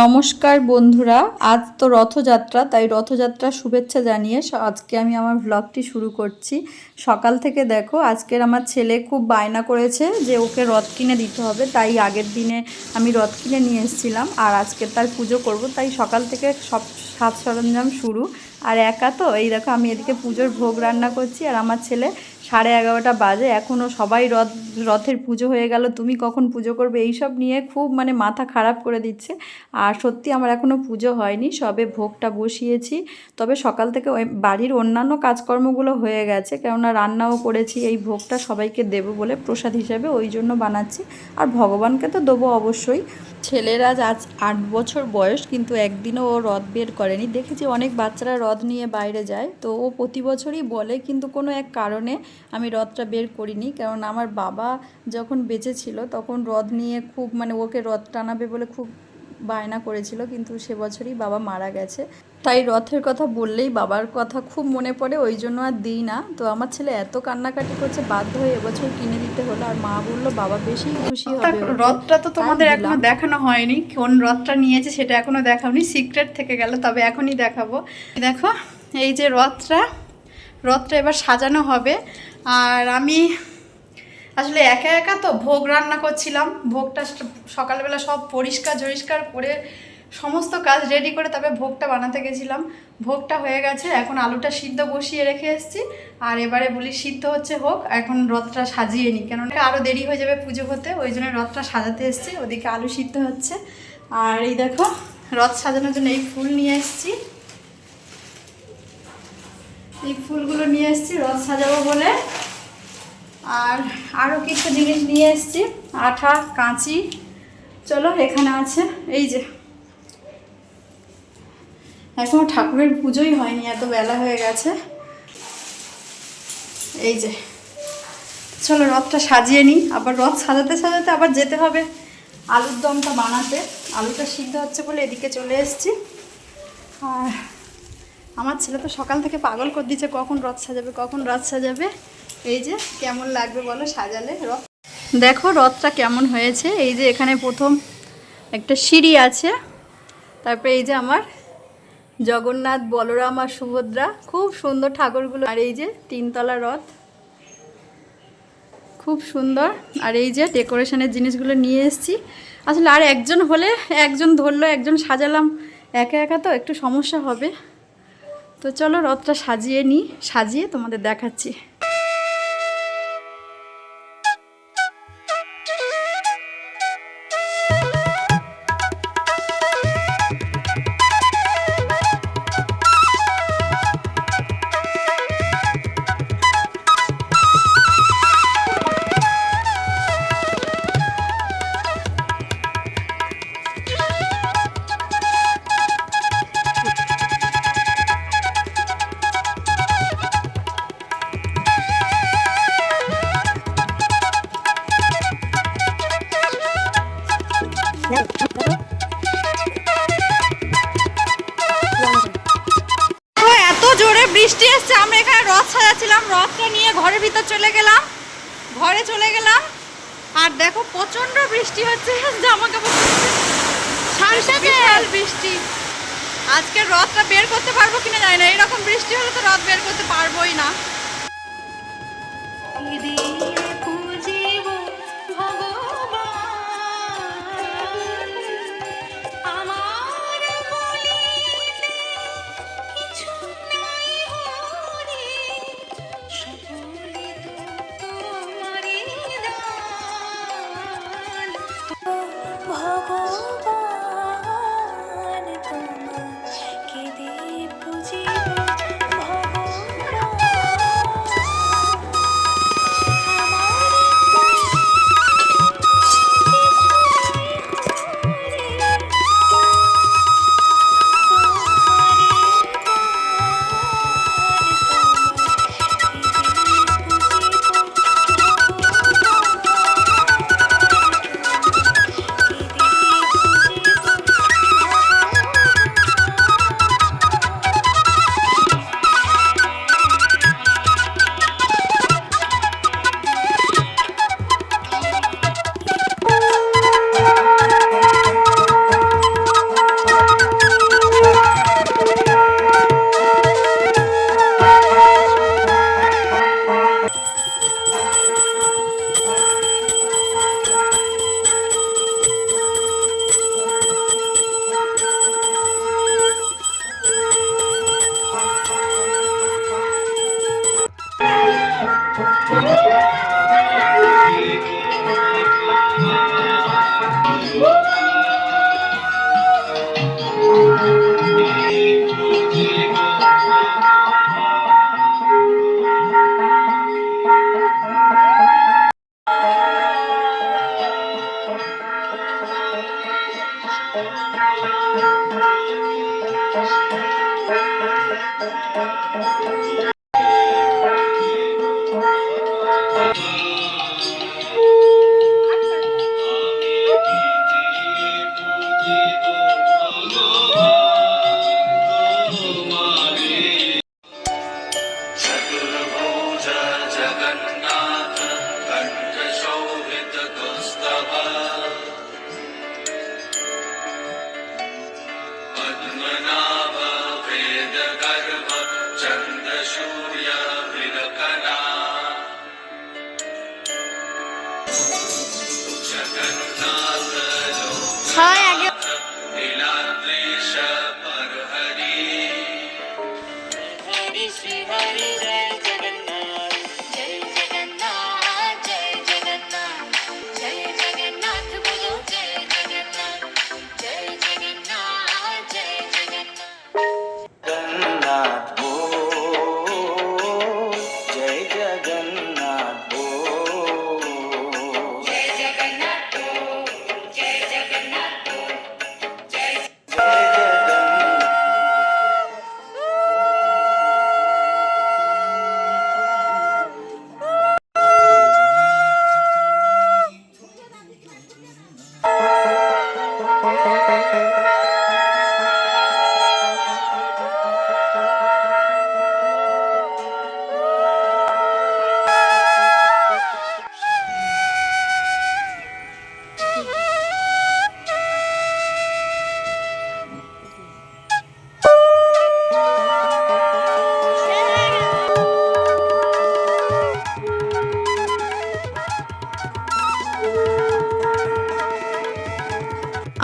নমস্কার বন্ধুরা, আজ তো রথযাত্রা, তাই রথযাত্রার শুভেচ্ছা জানিয়ে আজকে আমি আমার ভ্লগটি শুরু করছি। সকাল থেকে দেখো, আজকের আমার ছেলে খুব বায়না করেছে যে ওকে রথ কিনে দিতে হবে, তাই আগের দিনে আমি রথ কিনে নিয়ে এসেছিলাম, আর আজকে তার পুজো করব, তাই সকাল থেকে সব সাজ সরঞ্জাম শুরু। আর একা তো, এই দেখো আমি এদিকে পুজোর ভোগ রান্না করছি, আর আমার ছেলে সাড়ে এগারোটা বাজে এখনও সবাই রথ, রথের পুজো হয়ে গেল, তুমি কখন পুজো করবে এইসব নিয়ে খুব মানে মাথা খারাপ করে দিচ্ছে। আর সত্যি আমার এখনও পুজো হয়নি, সবে ভোগটা বসিয়েছি, তবে সকাল থেকে বাড়ির অন্যান্য কাজকর্মগুলো হয়ে গেছে, কেননা রান্নাও করেছি, এই ভোগটা সবাইকে দেবো বলে প্রসাদ হিসাবে ওই জন্য বানাচ্ছি, আর ভগবানকে তো দেবো অবশ্যই। ছেলের আজ আজ আট বছর বয়স, কিন্তু একদিনও ও রথ বের করেনি, দেখেছি অনেক বাচ্চারা রথ নিয়ে বাইরে যায়, তো ও প্রতি বছরই বলে, কিন্তু কোনো এক কারণে আমি রথটা বের করিনি। কারণ আমার বাবা যখন বেঁচে ছিল তখন রথ নিয়ে খুব মানে ওকে রথ টানাবে বলে খুব বায়না করেছিল। কিন্তু সে বছরই বাবা মারা গেছে। তাই রথের কথা বললেই বাবার কথা খুব মনে পড়ে। ওই জন্য আর দিই না। তো আমার ছেলে এত কান্নাকাটি করছে বাধ্য হয়ে এবছর কিনে দিতে হলো। আর মা বলল বাবা বেশি খুশি হবে রথটা তো তোমাদের এখনও দেখানো হয়নি। কোন রথটা নিয়েছে সেটা এখনও দেখাওনি। সিক্রেট থেকে গেল তবে এখনই দেখাবো। দেখো এই যে রথটা রথটা এবার সাজানো হবে। আর আমি আসলে একা একা তো ভোগ রান্না করছিলাম। ভোগটা সকালবেলা সব পরিষ্কার জরিষ্কার করে সমস্ত কাজ রেডি করে তবে ভোগটা বানাতে গেছিলাম। ভোগটা হয়ে গেছে, এখন আলুটা সিদ্ধ বসিয়ে রেখে এসেছি। আর এবারে বলি সিদ্ধ হচ্ছে হোক এখন রথটা সাজিয়ে নিই। কেননা আরও দেরি হয়ে যাবে পুজো হতে, ওই জন্য রথটা সাজাতে এসেছি, ওদিকে আলু সিদ্ধ হচ্ছে। আর এই দেখো, রথ সাজানোর জন্য এই ফুল নিয়ে এসেছি। এই ফুলগুলো নিয়ে এসেছি রথ সাজাবো বলে। আর আরও কিছু জিনিস নিয়ে এসেছি, আঠা, কাঁচি। চলো, এখানে আছে, এই যে। এখনও ঠাকুরের পুজোই হয়নি, এত বেলা হয়ে গেছে। এই যে। চলো, রথটা সাজিয়ে নিই। আবার রথ সাজাতে সাজাতে আবার যেতে হবে। আলুর দমটা বানাতে। আলুটা সিদ্ধ হচ্ছে বলে এদিকে চলে এসছি। আর আমার ছেলে তো সকাল থেকে পাগল করে দিচ্ছে কখন রথ সাজাবে, কখন রথ সাজাবে? এই যে, কেমন লাগবে বলো সাজালে রথ? দেখো রথটা কেমন হয়েছে। এই যে এখানে প্রথম একটা সিঁড়ি আছে, তারপরে এই যে আমার জগন্নাথ, বলরাম আর সুভদ্রা, খুব সুন্দর ঠাকুরগুলো। আর এই যে তিনতলা রথ, খুব সুন্দর। আর এই যে ডেকোরেশনের জিনিসগুলো নিয়ে এসেছি। আসলে আর একজন হলে, একজন ধরলো, একজন সাজালাম। একা একা তো একটু সমস্যা হবে। তো চলো রথটা সাজিয়ে নিই সাজিয়ে তোমাদের দেখাচ্ছি। বৃষ্টি হচ্ছে জামা কাপড় বিশাল বৃষ্টি। আজকে রথটা বের করতে পারব কিনা জানি না। এরকম বৃষ্টি হলে তো রথ বের করতে পারবোই না।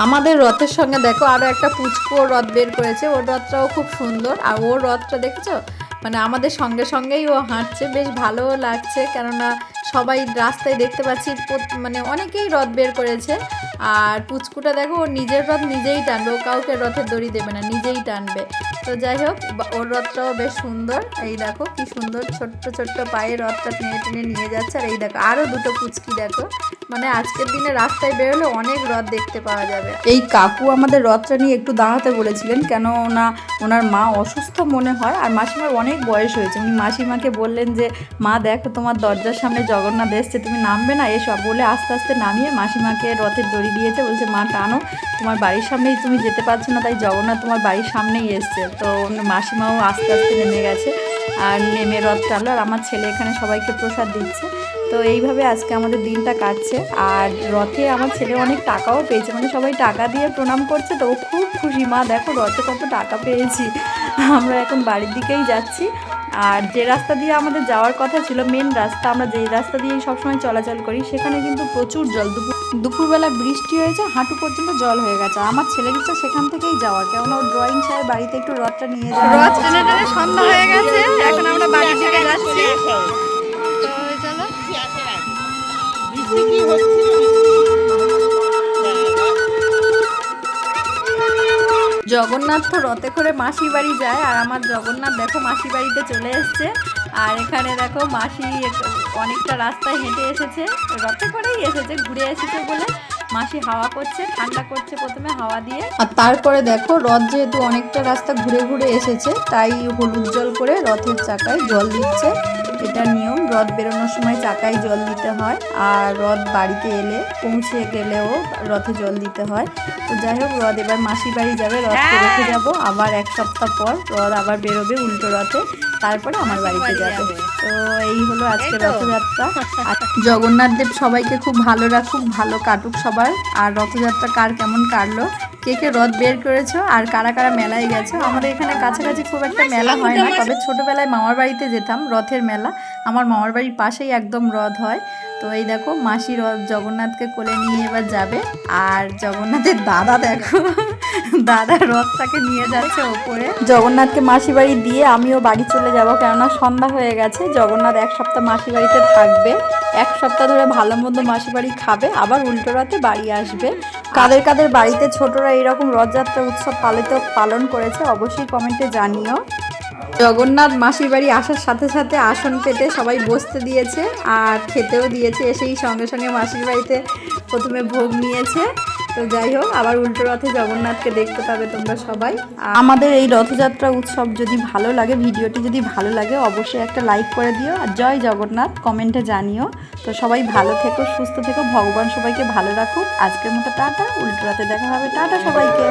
আমাদের রথের সঙ্গে দেখো আরও একটা পুচকো রথ বের করেছে। ওর রথটাও খুব সুন্দর। আর ওর রথটা দেখেছ? মানে আমাদের সঙ্গে সঙ্গেই ও হাঁটছে। বেশ ভালোও লাগছে। কেননা সবাই রাস্তায় দেখতে পাচ্ছি মানে অনেকেই রথ বের করেছে। আর পুচকুটা দেখো, ওর নিজের রথ নিজেই টানবে। ও কাউকে রথের দড়ি দেবে না, নিজেই টানবে। তো যাই হোক ওর রথটাও বেশ সুন্দর। এই দেখো কি সুন্দর ছোট্ট ছোট্ট পায়ে রথটা টেনে টেনে নিয়ে যাচ্ছে। আর এই দেখো আরও দুটো পুচকি দেখো। মানে আজকের দিনে রাস্তায় বেরোলে অনেক রথ দেখতে পাওয়া যাবে। এই কাকু আমাদের রথটা নিয়ে একটু দাঁড়াতে বলেছিলেন, কেন না ওনার মা অসুস্থ মনে হয়, আর মাসিমার অনেক বয়স হয়েছে। উনি মাসিমাকে বললেন যে, মা, দেখো, তোমার দরজার সামনে জগন্নাথ এসছে, তুমি নামবে না? এসব বলে আস্তে আস্তে নামিয়ে মাসিমাকে রথের দড়ি দিয়েছে, বলছে, মা, টানো, তোমার বাড়ির সামনেই তুমি যেতে পারছ না, তাই জগন্নাথ তোমার বাড়ির সামনেই এসছে। তো মাসিমাও আস্তে আস্তে নেমে গেছে। আর নেমে রথ টানলো আর আমার ছেলে এখানে সবাইকে প্রসাদ দিচ্ছে। তো এইভাবে আজকে আমাদের দিনটা কাটছে আর রথে আমার ছেলে অনেক টাকাও পেয়েছে মানে সবাই টাকা দিয়ে প্রণাম করছে, তো ও খুব খুশি। মা, দেখো রথে কত টাকা পেয়েছি। আমরা এখন বাড়ির দিকেই যাচ্ছি। আর যে রাস্তা দিয়ে আমাদের যাওয়ার কথা ছিল মেন রাস্তা আমরা যেই রাস্তা দিয়েই সবসময় চলাচল করি সেখানে কিন্তু প্রচুর জল। দুপুর দুপুরবেলা বৃষ্টি হয়েছে হাঁটু পর্যন্ত জল হয়ে গেছে। আমার ছেলের ইচ্ছা সেখান থেকেই যাওয়ার কেননা ওর ড্রয়িং সাহেব বাড়িতে একটু রথটা নিয়ে যাওয়া রথ টেনে টেনে সন্ধ্যা হয়ে গেছে এখন আমরা বাড়ি থেকে যাচ্ছি। তো চলো। জগন্নাথ তো রথে করে মাসির বাড়ি যায়, আর আমার জগন্নাথ দেখো মাসির বাড়িতে চলে এসছে। আর এখানে দেখো মাসি অনেকটা রাস্তায় হেঁটে এসেছে, রথে করেই এসেছে, ঘুরে এসেছে বলে মাসি হাওয়া করছে, ঠান্ডা করছে প্রথমে হাওয়া দিয়ে। আর তারপরে দেখো রথ যেহেতু অনেকটা রাস্তা ঘুরে ঘুরে এসেছে, তাই হলুদ জল করে রথের চাকায় জল দিচ্ছে, এটা নিয়ম রথ বেরোনোর সময় চাকায় জল দিতে হয় আর রথ বাড়িতে এলে পৌঁছে গেলেও রথে জল দিতে হয়। তো যাই হোক রথ এবার মাসির বাড়ি যাবে রথকে রেখে যাব। আবার এক সপ্তাহ পর রথ আবার বেরোবে উল্টো রথে তারপরে আমার বাড়িতে যাবে। তো এই হলো আজকে রথযাত্রা। জগন্নাথ দেব সবাইকে খুব ভালো রাখুক ভালো কাটুক সবার। আর রথযাত্রা কার কেমন কাটলো? কে কে রথ বের করেছ আর কারা কারা মেলায় গেছো? আমাদের এখানে কাছাকাছি খুব একটা মেলা হয় না, তবে ছোটবেলায় মামার বাড়িতে যেতাম, রথের মেলা। আমার মামার বাড়ির পাশেই একদম রথ হয়। তো এই দেখো মাসি রথ জগন্নাথকে কোলে নিয়ে এবার যাবে। আর জগন্নাথের দাদা দেখো, দাদা রথটাকে নিয়ে যাচ্ছে ওপরে। জগন্নাথকে মাসি বাড়ি দিয়ে আমিও বাড়ি চলে যাব, কেননা সন্ধ্যা হয়ে গেছে। জগন্নাথ এক সপ্তাহ মাসি বাড়িতে থাকবে। এক সপ্তাহ ধরে ভালো মন্দ মাসি বাড়ি খাবে, আবার উল্টো রাতে বাড়ি আসবে। কাদের কাদের বাড়িতে ছোটরা এইরকম রথযাত্রা উৎসব পালিত পালন করেছে, অবশ্যই কমেন্টে জানিও। জগন্নাথ মাসির বাড়ি আসার সাথে সাথে আসন পেতে সবাই বসতে দিয়েছে আর খেতেও দিয়েছে এসেই সঙ্গে সঙ্গে মাসির বাড়িতে প্রথমে ভোগ নিয়েছে। তো যাই হোক, আবার উল্টো রথে জগন্নাথকে দেখতে পাবে তোমরা সবাই। আমাদের এই রথযাত্রা উৎসব যদি ভালো লাগে, ভিডিওটি যদি ভালো লাগে, অবশ্যই একটা লাইক করে দিও। আর জয় জগন্নাথ, কমেন্টে জানিও। তো সবাই ভালো থেকো, সুস্থ থেকো, ভগবান সবাইকে ভালো রাখুক। আজকের মতো টাটা, উল্টো রাতে দেখা হবে। টাটা সবাইকে।